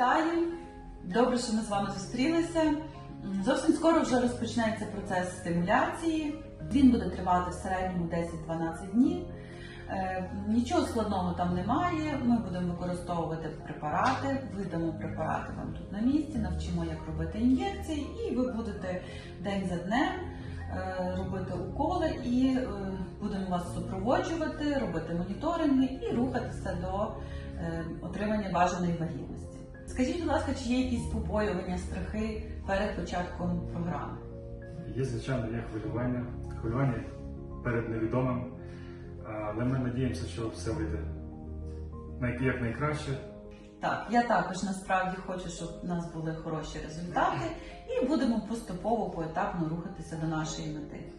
Вітаю! Добре, що ми з вами зустрілися. Зовсім скоро вже розпочнеться процес стимуляції. Він буде тривати в середньому 10-12 днів. Е, Нічого складного там немає. Ми будемо використовувати препарати, видамо препарати вам тут на місці, навчимо, як робити ін'єкції, і ви будете день за днем е, робити уколи і е, будемо вас супроводжувати, робити моніторинги і рухатися до отримання бажаної вагітності. Скажіть, будь ласка, чи є якісь побоювання, страхи перед початком програми? Є, звичайно, є хвилювання, хвилювання перед невідомим, але ми надіємося, що все вийде як найкраще. Так, я також насправді хочу, щоб в нас були хороші результати, і будемо поступово поетапно рухатися до нашої мети.